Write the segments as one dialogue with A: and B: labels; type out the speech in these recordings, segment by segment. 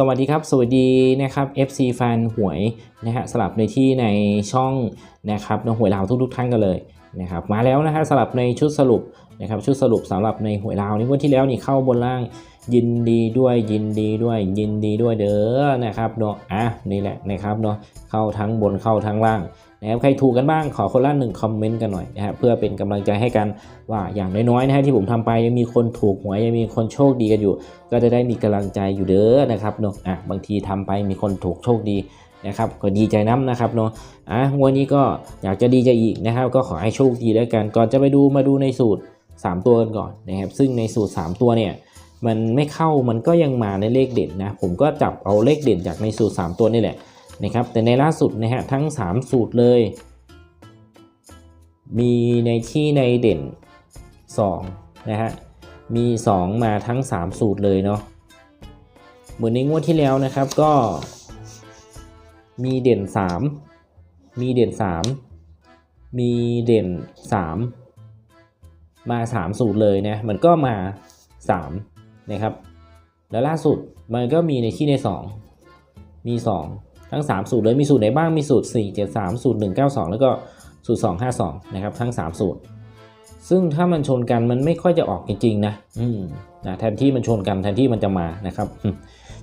A: สวัสดีครับ สวัสดีนะครับ FC แฟนหวยนะฮะสลับในที่ในช่องนะครับในหวยลาวทุกๆท่านกันเลยนะครับมาแล้วนะฮะสลับในชุดสรุป นะครับชุดสรุปสำหรับในหวยลาวนี่งวันที่แล้วนี่เข้าบนล่างยินดีด้วยยินดีด้วยยินดีด้วยเด้อนะครับเนาะอะนี่แหละนะครับเนาะเข้าทั้งบนเข้าทั้งล่างนะครับใครถูกกันบ้างขอคนละหนึ่งคอมเมนต์กันหน่อยนะฮะเพื่อเป็นกำลังใจให้กันว่าอย่างน้อยๆนะฮะที่ผมทำไปยังมีคนถูกหวยยังมีคนโชคดีกันอยู่ ก็จะได้มีกำลังใจอยู่เด้อนะครับเนาะอะบางทีทำไปมีคนถูกโชคดีนะครับก็ดีใจน้ำนะครับเนาะอะวันนี้ก็อยากจะดีใจอีกนะครับ ก็ขอให้โชคดีแล้วกันก่อนจะไปดูมาดูในสูตร 3 ตัวกันก่อนนะครับ ซึ่งในสูตร 3 ตัวเนี่ยมันไม่เข้ามันก็ยังมาในเลขเด่นนะผมก็จับเอาเลขเด่นจากในสูตร 3 ตัวนี่แหละนะครับ แต่ในล่าสุดนะฮะทั้ง 3 สูตรเลย มีในที่ในเด่น2นะฮะมี 2 มาทั้ง 3 สูตรเลยเนาะเหมือนในงวดที่แล้วนะครับก็มีเด่น 3 มีเด่น 3 มีเด่น 3 มา3สูตรเลยนะมันก็มา3นะครับแล้วล่าสุดมันก็มีในที่ใน 2 มี 2 ทั้ง 3 สูตรเลยมีสูตรไหนบ้างมีสูตร 4 7 3 สูตร 1 9 2 แล้วก็สูตร 2 5 2 นะครับ ทั้ง 3 สูตร ซึ่งถ้ามันชนกันมันไม่ค่อยจะออกจริงๆนะอืมนะแทนที่มันชนกันแทนที่มันจะมานะครับ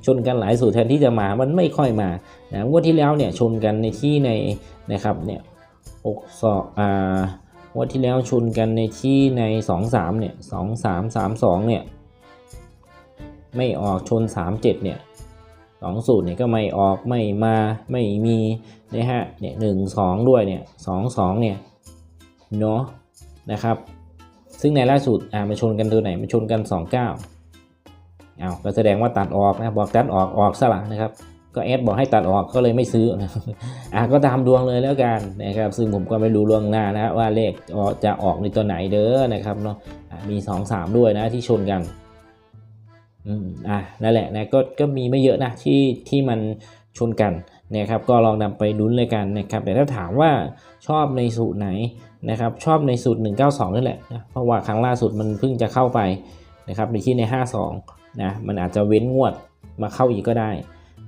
A: ชนกันหลายสูตรแทนที่จะมามันไม่ค่อยมานะงวดที่แล้วเนี่ยชนกันในที่ในนะครับเนี่ยหกสองอ่า วดที่แล้วชนกันในที่ในสองสามเนี่ยสองสามสามสองเนี่ย ไม่ออกชนสามเจ็ดเนี่ยสองสูตรเนี่ยก็ไม่ออกไม่มาไม่มีนะฮะเนี่ยหนึ่งสองด้วยเนี่ยสองสองเนี่ยเนาะนะครับ ซึ่งในล่าสุดอ่ามาชนกันตัวไหนมาชนกัน 29เอาก็แสดงว่าตัดออกนะบอกตัดออกออกสละนะครับ ก็แอดบอกให้ตัดออกก็เลยไม่ซื้อนะอะก็ตามดวงเลยแล้วกันนะครับ ซึ่งผมก็ไม่รู้ล่วงหน้านะว่าเลขจะออกในตัวไหนเด้อนะครับเนาะอะมี2 3 ด้วยนะที่ชนกันอืมอะนั่นแหละนะก็ก็มีไม่เยอะนะที่ที่มันชนกันนะครับก็ลองนำไปลุ้นเลยกันนะครับแต่ถ้าถามว่าชอบในสูตรไหนนะครับชอบในสูตร 192 นั่นแหละนะเพราะว่าครั้งล่าสุดมันเพิ่งจะเข้าไปนะครับในที่ใน 52นะมันอาจจะเว้นงวดมาเข้าอีกก็ได้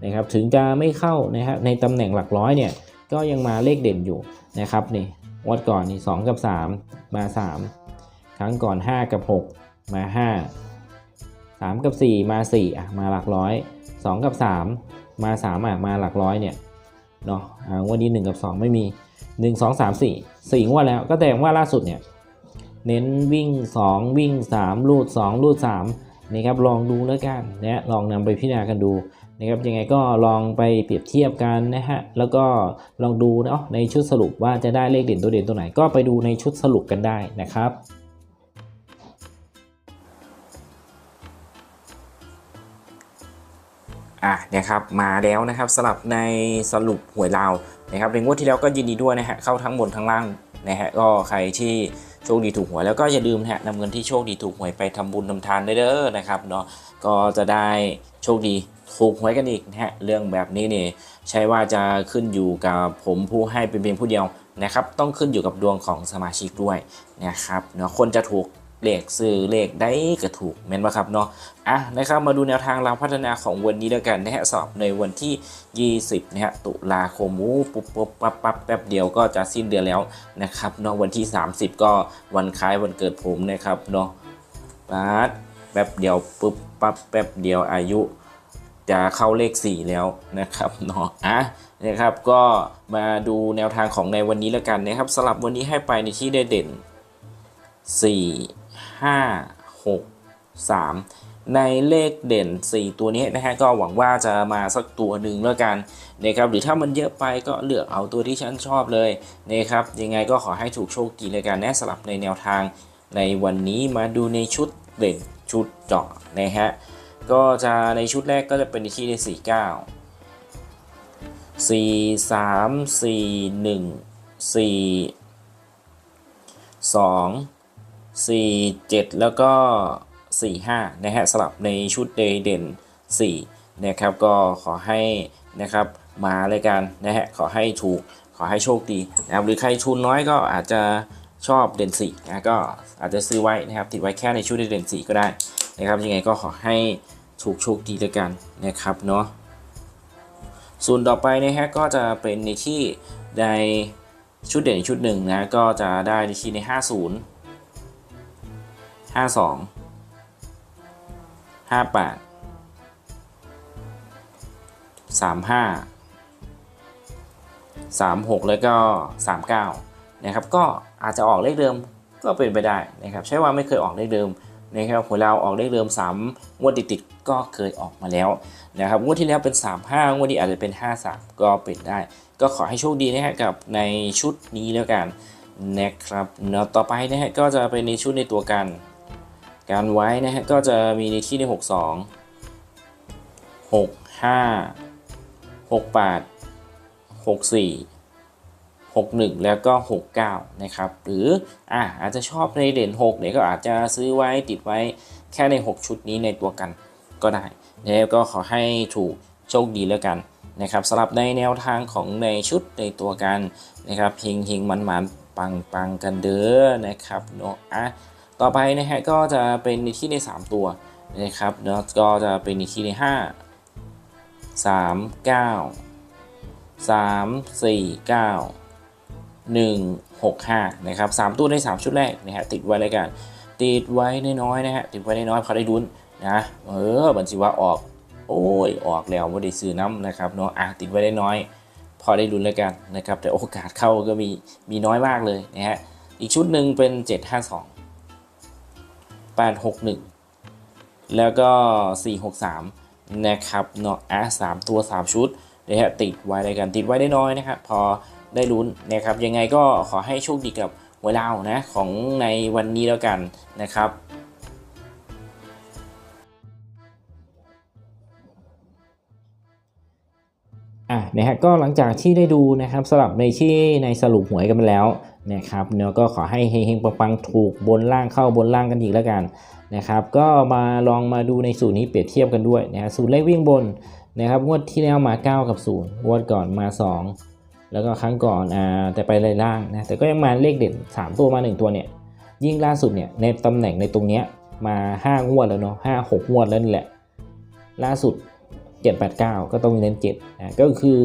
A: นะครับถึงจะไม่เข้านะครับในตำแหน่งหลักร้อยเนี่ยก็ยังมาเลขเด่นอยู่นะครับนี่งวดก่อนนี่2กับ 3 มา 3 ครั้งก่อน 5 กับ 6 มา 5 3 กับ 4 มา4อะมาหลักร้อย 2 กับ 3 มา3อะมาหลักร้อยเนี่ยเนาะอ่างวันนี้ 1 กับ 2 ไม่มี 1 2 3 4 4งวดแล้วก็แสดงว่าล่าสุดเนี่ยเน้นวิ่ง 2 วิ่ง3ลูด2ลูด 3 นะครับลองดูแล้วกันนะลองนำไปพิจารณากันดูนะครับยังไงก็ลองไปเปรียบเทียบกันนะฮะแล้วก็ลองดูเนาะในชุดสรุปว่าจะได้เลขเด่นตัวเด่นตัวไหนก็ไปดูในชุดสรุปกันได้นะครับอะนะครับมาแล้วนะครับสลับในสรุปหวยลาวนะครับในงวดที่แล้วก็ยินดีด้วยนะฮะเข้าทั้งบนทั้งล่างนะฮะก็ใครที่ โชคดีถูกหวยแล้วก็อย่าลืมนะฮะนำเงินที่โชคดีถูกหวยไปทำบุญทำทานได้เด้อนะครับเนาะก็จะได้โชคดีถูกหวยกันอีกนะฮะเรื่องแบบนี้เนี่ยใช่ว่าจะขึ้นอยู่กับผมผู้ให้เป็นเพียงผู้เดียวนะครับต้องขึ้นอยู่กับดวงของสมาชิกด้วยนะครับเนาะคนจะถูก เลขซื้อเลขได้ก็ถูกแม่นปะครับเนาะอะนะครับมาดูแนวทางราพัฒนาของวันนี้แล้วกันนะฮะสอบในวันที่ 20นะฮะตุลาคมอู้ปุ๊บปุ๊บปั๊บปั๊บแป๊บเดียวก็จะสิ้นเดือนแล้วนะครับเนาะวันที่ 30 ก็วันคล้ายวันเกิดผมนะครับเนาะปั๊บแป๊บเดียวปุ๊บปั๊บแป๊บเดียวอายุจะเข้าเลข 4 แล้วนะครับเนาะอะนะครับก็มาดูแนวทางของในวันนี้แล้วกันนะครับสลับวันนี้ให้ไปในที่ได้เด่น 4 5 6 3 ในเลขเด่น 4 ตัวนี้นะฮะก็หวังว่าจะมาสักตัวหนึ่งแล้วกันนะครับหรือถ้ามันเยอะไปก็เลือกเอาตัวที่ฉันชอบเลยนะครับยังไงก็ขอให้ถูกโชคดีเลยกันแนะสลับในแนวทาง ในวันนี้มาดูในชุดเด่นชุดเจาะนะฮะก็จะในชุดแรกก็จะเป็นที่ใน49 4 3 4 1 4 2 4 7 แล้วก็ 4 5 นะฮะสลับในชุดเดเด่น 4 นะครับ ก็ขอให้นะครับมาเลยกันนะฮะขอให้ถูกขอให้โชคดีนะครับหรือใครทุนน้อยก็อาจจะชอบเด่น4นะก็อาจจะซื้อไว้นะครับติดไว้แค่ในชุดเด่น4ก็ได้นะครับยังไงก็ขอให้ถูกโชคดีเลยกันนะครับเนาะส่วนต่อไปนะฮะก็จะเป็นในที่ในชุดเด่นชุดหนึ่งนะก็จะได้ในที่ใน 50 52 58 35 36แปดสามห้าสามหกแล้วก็39นะครับ ก็อาจจะออกเลขเดิมก็เป็นไปได้นะครับ ใช่ว่าไม่เคยออกเลขเดิมนะครับหัวเราออกเลขเดิม3งวดติดๆก็เคยออกมาแล้วนะครับงวดที่แล้วเป็น 35งวดนี้อาจจะเป็น 53 ก็เป็นได้ ก็ขอให้โชคดีนะฮะกับในชุดนี้แล้วกันนะครับเนาะต่อไปนะฮะก็จะเป็นในชุดในตัวกัน การไว้นะฮะก็จะมีในที่ใน 62 65 68 64 61 แล้วก็ 69 นะครับ หรืออะอาจจะชอบในเด่น6เนี่ยก็อาจจะซื้อไว้ติดไว้แค่ใน 6 ชุดนี้ในตัวกันก็ได้แล้วก็ขอให้ถูกโชคดีแล้วกันนะครับสำหรับในแนวทางของในชุดในตัวกันนะครับเฮงเฮงมันมันปังปังกันเด้อนะครับเนาะอะ ต่อไปนะฮะก็จะเป็นในที่ใน 3 ตัวนะครับเนาะก็จะเป็นในที่ใน 5 3 9 3 4 9 1 6 5นะครับ3ตัวใน 3 ชุดแรกนะฮะติดไว้เลยกันติดไว้น้อยๆนะฮะติดไว้น้อยๆพอได้ดุนนะเออบัญชีว่าออก โอ้ยออกแล้วไม่ได้ซื้อน้ำนะครับเนาะอะติดไว้ได้น้อย พอได้ดุ้นแล้วกันนะครับแต่โอกาสเข้าก็มีมีน้อยมากเลยนะฮะอีกชุดหนึ่งเป็น 752 861 แล้วก็ 463 นะครับเนาะอะสามตัว 3 ชุดนะฮะติดไว้ในกันติดไว้ได้น้อยนะครับ พอได้ลุ้นนะครับ ยังไงก็ขอให้โชคดีกับหวยลานะ ของในวันนี้แล้วกันนะครับอะนะฮะก็หลังจากที่ได้ดูนะครับสลับในที่ในสรุปหวยกันไปแล้ว นะครับเนาะก็ขอให้เฮงๆปังๆถูกบนล่างเข้าบนล่างกันอีกแล้วกันนะครับ ก็มาลองมาดูในสูตรนี้เปรียบเทียบกันด้วยนะสูตรเลขวิ่งบนนะครับงวดที่แล้วมา 9 กับ 0 งวดก่อนมา 2 แล้วก็ครั้งก่อนอ่าแต่ไปเลยล่างนะแต่ก็ยังมาเลขเด่น 3 ตัวมา 1 ตัวเนี่ยยิ่งล่าสุดเนี่ยในตำแหน่งในตรงเนี้ยมา 5 งวดแล้วเนาะ5 6 งวดแล้วนี่แหละ ล่าสุด 789 ก็ต้องเน้น7นะก็คือ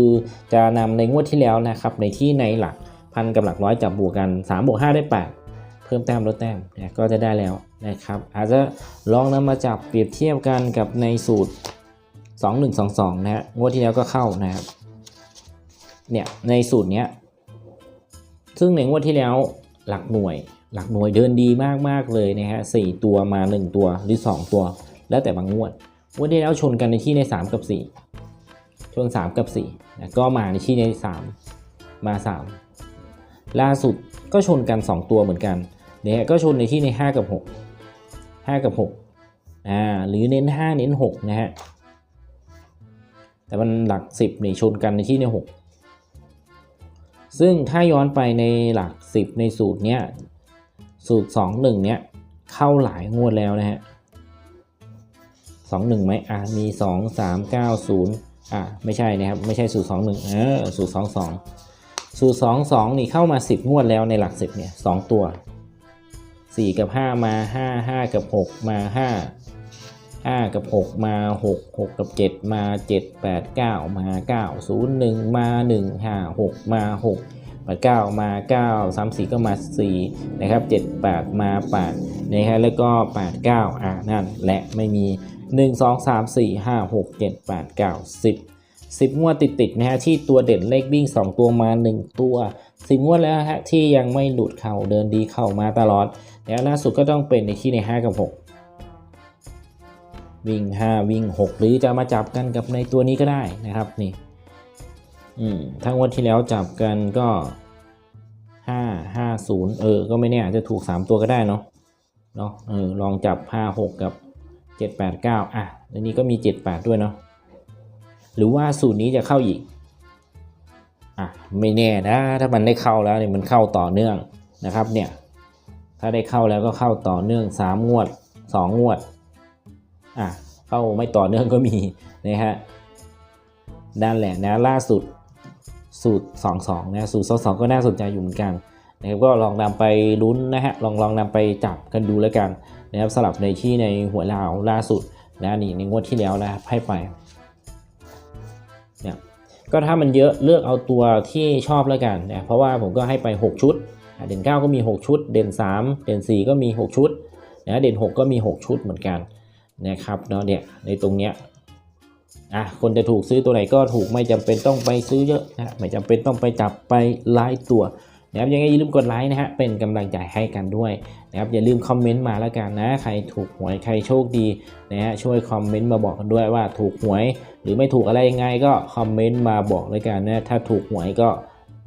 A: จะนำในงวดที่แล้วนะครับในที่ในหลัก พันกับหลักร้อยจับบวกกัน3บวก5ได้ 8 เพิ่มแต้มลดแต้มนะก็จะได้แล้วนะครับ อาจจะลองนำมาจับเปรียบเทียบกันกับในสูตร 2122 นะฮะงวดที่แล้วก็เข้านะครับเนี่ยในสูตรเนี้ยซึ่งในงวดที่แล้วหลักหน่วย หลักหน่วยเดินดีมากๆเลยนะฮะสตัวมา 1 ตัวหรือ 2 ตัว แล้วแต่บางงวดงวดที่แล้วชนกันในที่ใน 3 กับ 4 ชน 3 กับ4นะก็มาในที่ใน 3 มา 3 ล่าสุดก็ชนกัน 2 ตัวเหมือนกันเนี่ยก็ชนในที่ใน 5 กับ 6 5 กับ6อ่าหรือเน้น 5 เน้น 6 นะฮะ แต่มันหลัก 10นี่ชนกันในที่ใน 6 ซึ่งถ้าย้อนไปในหลัก 10 ในสูตรเนี้ยสูตร 2 1 เนี้ยเข้าหลายงวดแล้วนะฮะสองหนึ่งไหมอะมีสองสามเก้าศูนย์อะไม่ใช่นะครับ ไม่ใช่สูตรสองหนึ่งเออสูตรสองสอง สูตรสองสองนี่เข้ามาสิบงวดแล้วในหลักสิบเนี่ยสองตัวสี่กับห้ามาห้าห้ากับหกมาห้าห้ากับหกมาหกหกกับเจ็ดมาเจ็ดแปดเก้ามาเก้าศูนย์หนึ่งมาหนึ่งห้าหกมาหกแปดเก้ามาเก้าสามสี่ก็มาสี่นะครับเจ็ดแปดมาแปดนะฮะแล้วก็แปดเก้าอะนั่นและไม่มี1 2 3 4 5 6 7 8 9 10 10 งวดติดติดๆนะฮะที่ตัวเด่นเลขวิ่ง 2 ตัวมา 1 ตัว 10 งวดแล้วฮะที่ยังไม่หลุดเข่าเดินดีเข้ามาตลอด แล้วล่าสุดก็ต้องเป็นในที่ใน 5 กับ 6 วิ่ง 5 วิ่ง 6 หรือจะมาจับกันกับในตัวนี้ก็ได้นะครับนี่อืมทั้งวันที่แล้วจับกันก็ 5 5 0 เออ ก็ไม่แน่อาจจะถูก 3 ตัวก็ได้เนาะเนาะเออลองจับ 5 6 กับ 7 8 9 อะในนี้ก็มี 7 8 ด้วยเนาะ หรือว่าสูตรนี้จะเข้าอีกอะไม่แน่นะถ้ามันได้เข้าแล้วเนี่ยมันเข้าต่อเนื่องนะครับเนี่ยถ้าได้เข้าแล้วก็เข้าต่อเนื่อง 3 งวด 2 งวดอะเข้าไม่ต่อเนื่องก็มีนะฮะด้านแหละนะล่าสุดสูตร 22นะสูตร22ก็น่าสนใจอยู่เหมือนกันนะครับก็ลองนำไปลุ้นนะฮะลองลองนำไปจับกันดูแล้วกันนะครับสลับในที่ในหัวลาวล่าสุดนะนี่ในงวดที่แล้วนะครับให้ไป ก็ถ้ามันเยอะเลือกเอาตัวที่ชอบแล้วกันนะเพราะว่าผมก็ให้ไป 6 ชุด เด่น 9 ก็มี 6 ชุด เด่น 3 เด่น 4 ก็มี 6 ชุดนะเด่น 6 ก็มี 6 ชุดเหมือนกันนะครับเนาะเนี่ยในตรงเนี้ยอะคนจะถูกซื้อตัวไหนก็ถูกไม่จำเป็นต้องไปซื้อเยอะนะไม่จำเป็นต้องไปจับไปไล่ตัวนะครับยังไงอย่าลืมกดไลค์นะฮะเป็นกำลังใจให้กันด้วย นะครับอย่าลืมคอมเมนต์มาแล้วกันนะ ใครถูกหวยใครโชคดีนะฮะช่วยคอมเมนต์มาบอกกันด้วยว่าถูกหวย หรือไม่ถูกอะไรยังไงก็คอมเมนต์มาบอกเลยกันนะถ้าถูกหวยก็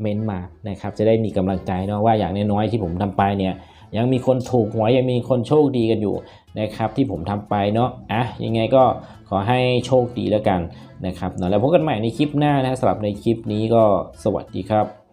A: เม้นต์มานะครับจะได้มีกำลังใจเนาะว่าอย่างน้อยๆที่ผมทำไปเนี่ยยังมีคนถูกหวยยังมีคนโชคดีกันอยู่นะครับที่ผมทำไปเนาะอะยังไงก็ขอให้โชคดีแล้วกันนะครับเนาะแล้วพบกันใหม่ในคลิปหน้านะสำหรับในคลิปนี้ก็สวัสดีครับ